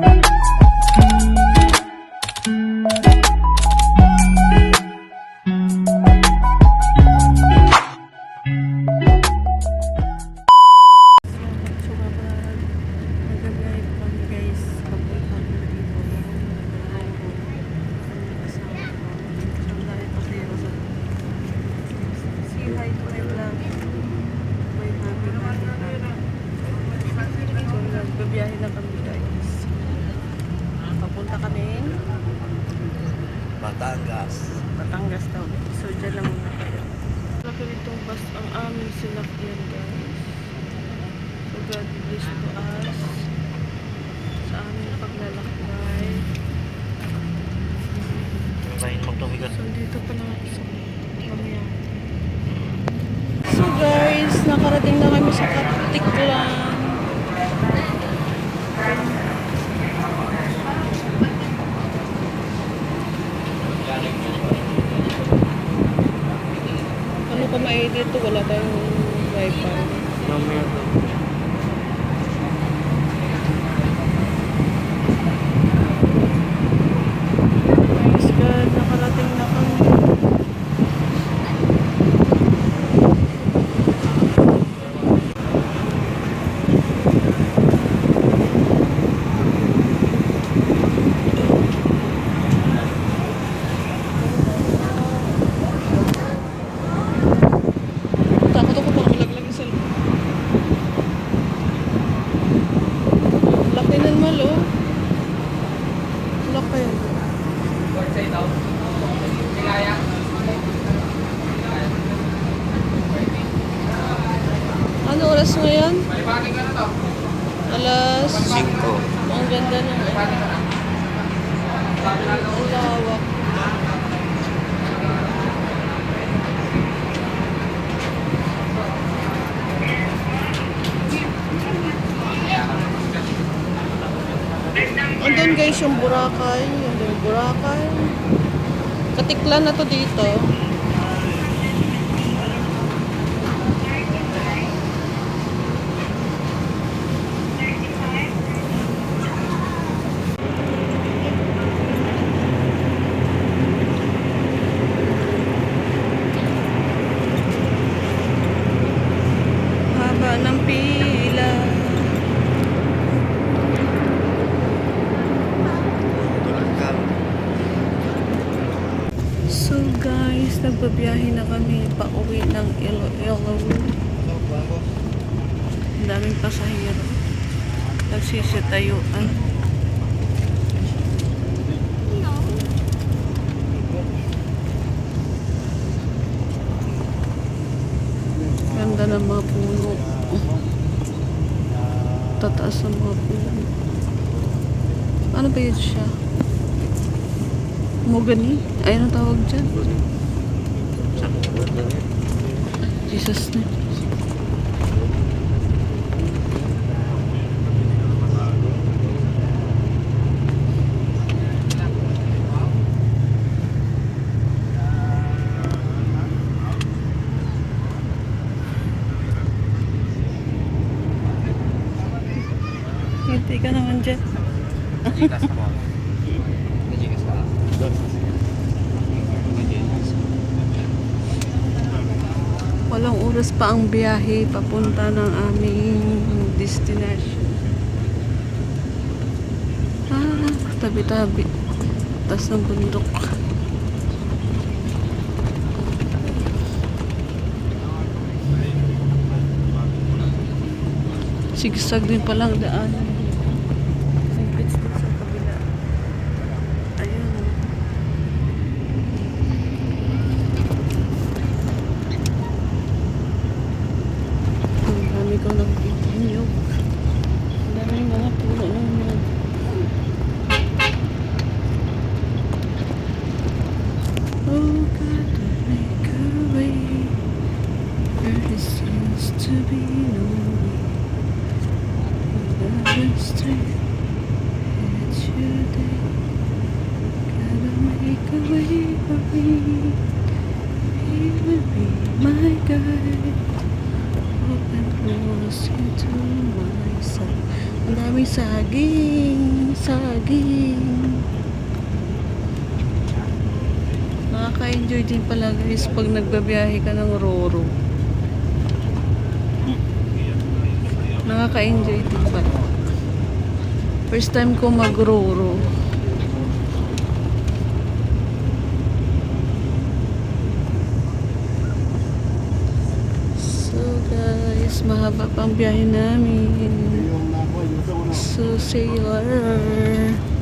baby. Batangas. Batangas daw. So, dyan lang muna kayo. Laki nitong bus ang aming sinakyan, guys. So, God bless to us sa aming paglalakbay. Kain magtumigas. So, dito pa lang isa. Mamaya. So, guys, nakarating na kami sa Katiklan. Ano pa mai dito? Wala tayong wifi. Mamaya to. Praise God, nakarating na kami. Takot ako baka malaglag yung cellphone. Laki ng malo. Laki. Ano oras ngayon? Alas... Cinco. Ang ganda ng... Ang lawak. Andun guys yung Boracay. Andun yung Boracay. Katiklan na to dito. Haba ng pila. So guys, nagbabiyahe na kami pauwi ng Iloilo. Ang daming pasahero. Nagsisitayuan. Ganda ng mga puno. Tataas ng mga puno. Ano ba yun siya? Mogani? Ay, ano tawag dyan? Jesus na. Hindi ka naman dyan. Najikas mo. Najikas ka. Walang oras pa ang biyahe papunta ng aming destination. Ah, tabi-tabi. Tas ng bundok. Sigsag din palang daan. Daming saging, saging. Nakaka-enjoy din pala guys pag nagbabiyahe ka ng Roro. Nakaka-enjoy din pala. First time ko mag-Roro. So guys, mahaba pang biyahe namin. So see you later.